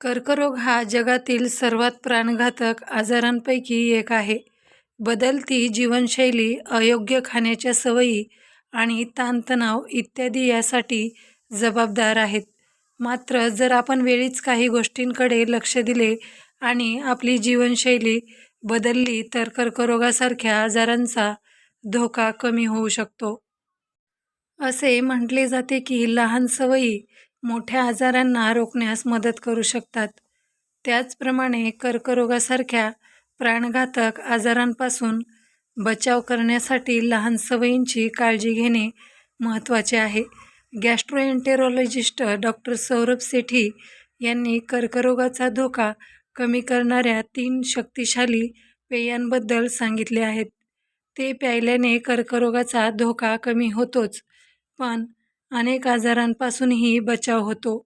कर्करोग हा जगातील सर्वात प्राणघातक आजारांपैकी एक आहे. बदलती जीवनशैली, अयोग्य खाण्याच्या सवयी आणि ताणतणाव इत्यादी यासाठी जबाबदार आहेत. मात्र जर आपण वेळीच काही गोष्टींकडे लक्ष दिले आणि आपली जीवनशैली बदलली तर कर्करोगासारख्या आजारांचा धोका कमी होऊ शकतो. असे म्हटले जाते की लहान सवयी मोठ्या आजारांना रोखण्यास मदत करू शकतात. त्याचप्रमाणे कर्करोगासारख्या प्राणघातक आजारांपासून बचाव करण्यासाठी लहान सवयींची काळजी घेणे महत्त्वाचे आहे. गॅस्ट्रोएंटेरोलॉजिस्ट डॉक्टर सौरभ सेठी यांनी कर्करोगाचा धोका कमी करणाऱ्या तीन शक्तिशाली पेयांबद्दल सांगितले आहेत. ते प्यायल्याने कर्करोगाचा धोका कमी होतोच, पण अनेक आजारांपासूनही बचाव होतो.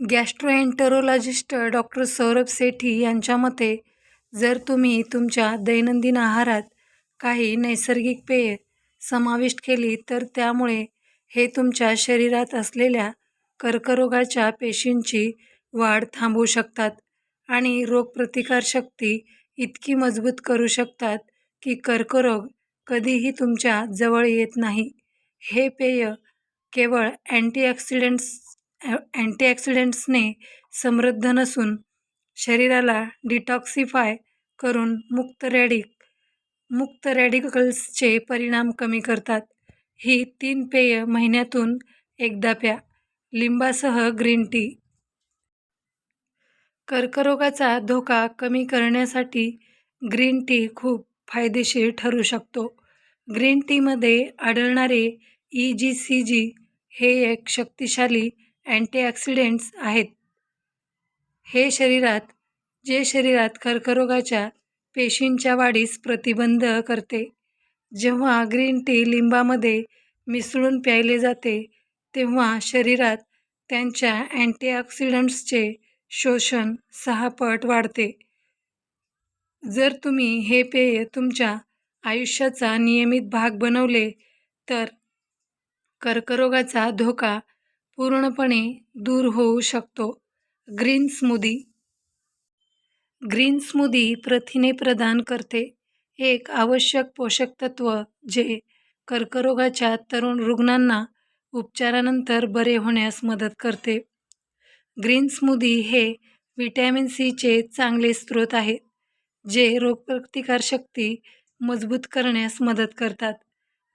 गॅस्ट्रोएंटरोलॉजिस्ट डॉक्टर सौरभ सेठी यांच्या मते, जर तुम्ही तुमच्या दैनंदिन आहारात काही नैसर्गिक पेये समाविष्ट केली तर त्यामुळे हे तुमच्या शरीरात असलेल्या कर्करोगाच्या पेशींची वाढ थांबवू शकतात आणि रोगप्रतिकारशक्ती इतकी मजबूत करू शकतात की कर्करोग कधीही तुमच्या जवळ येत नाही. हे पेय केवळ अँटीऑक्सिडेंट्स अँटीऑक्सिडेंट्सने समृद्ध नसून शरीराला डिटॉक्सिफाय करून मुक्त रॅडिक मुक्त रॅडिकल्सचे परिणाम कमी करतात. ही तीन पेय महिन्यातून एकदा प्या. लिंबासह ग्रीन टी. कर्करोगाचा धोका कमी करण्यासाठी ग्रीन टी खूप फायदेशीर ठरू शकतो. ग्रीन टीमध्ये आढळणारे ई जी सी जी हे एक शक्तिशाली अँटीऑक्सिडेंट्स आहेत. हे शरीरात जे शरीरात कर्करोगाच्या पेशींच्या वाढीस प्रतिबंध करते. जेव्हा ग्रीन टी लिंबामध्ये मिसळून प्यायले जाते तेव्हा शरीरात त्यांच्या अँटीऑक्सिडंट्सचे शोषण सहा पट वाढते. जर तुम्ही हे पेय तुमच्या आयुष्याचा नियमित भाग बनवले तर कर्करोगाचा धोका पूर्णपणे दूर होऊ शकतो. Green smoothie. ग्रीन स्मूदी प्रथिने प्रदान करते, एक आवश्यक पोषक तत्त्व जे कर्करोगाच्या तरुण रुग्णांना उपचारानंतर बरे होण्यास मदत करते. ग्रीन स्मूदी हे व्हिटॅमिन सीचे चांगले स्रोत आहेत, जे रोगप्रतिकारशक्ती मजबूत करण्यास मदत करतात.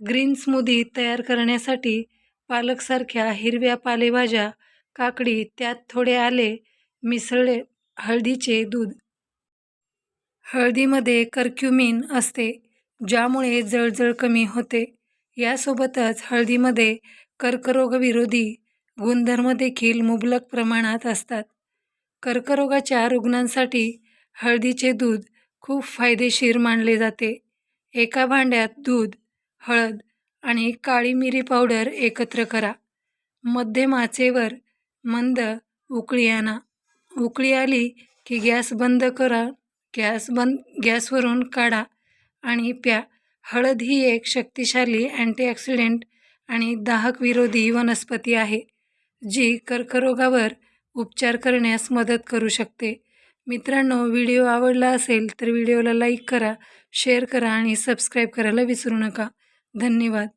ग्रीन स्मूदी तयार करण्यासाठी पालकसारख्या हिरव्या पालेभाज्या, काकडी, त्यात थोडे आले मिसळले हळदीचे दूध. हळदीमध्ये कर्क्यूमिन असते, ज्यामुळे जळजळ कमी होते. यासोबतच हळदीमध्ये कर्करोगविरोधी गुणधर्म देखील मुबलक प्रमाणात असतात. कर्करोगाच्या रुग्णांसाठी हळदीचे दूध खूप फायदेशीर मानले जाते. एका भांड्यात दूध, हळद आणि काळी मिरी पावडर एकत्र करा. मध्यम आचेवर मंद उकळी आणा. उकळी आली की गॅस बंद करा गॅस बंद गॅसवरून काढा आणि प्या. हळद ही एक शक्तिशाली अँटीऑक्सिडेंट आणि दाहक-विरोधी वनस्पती आहे, जी कर्करोगावर उपचार करण्यास मदत करू शकते. मित्रांनो, व्हिडिओ आवडला असेल तर व्हिडिओला लाईक करा, शेअर करा आणि सबस्क्राईब करायला विसरू नका. धन्यवाद.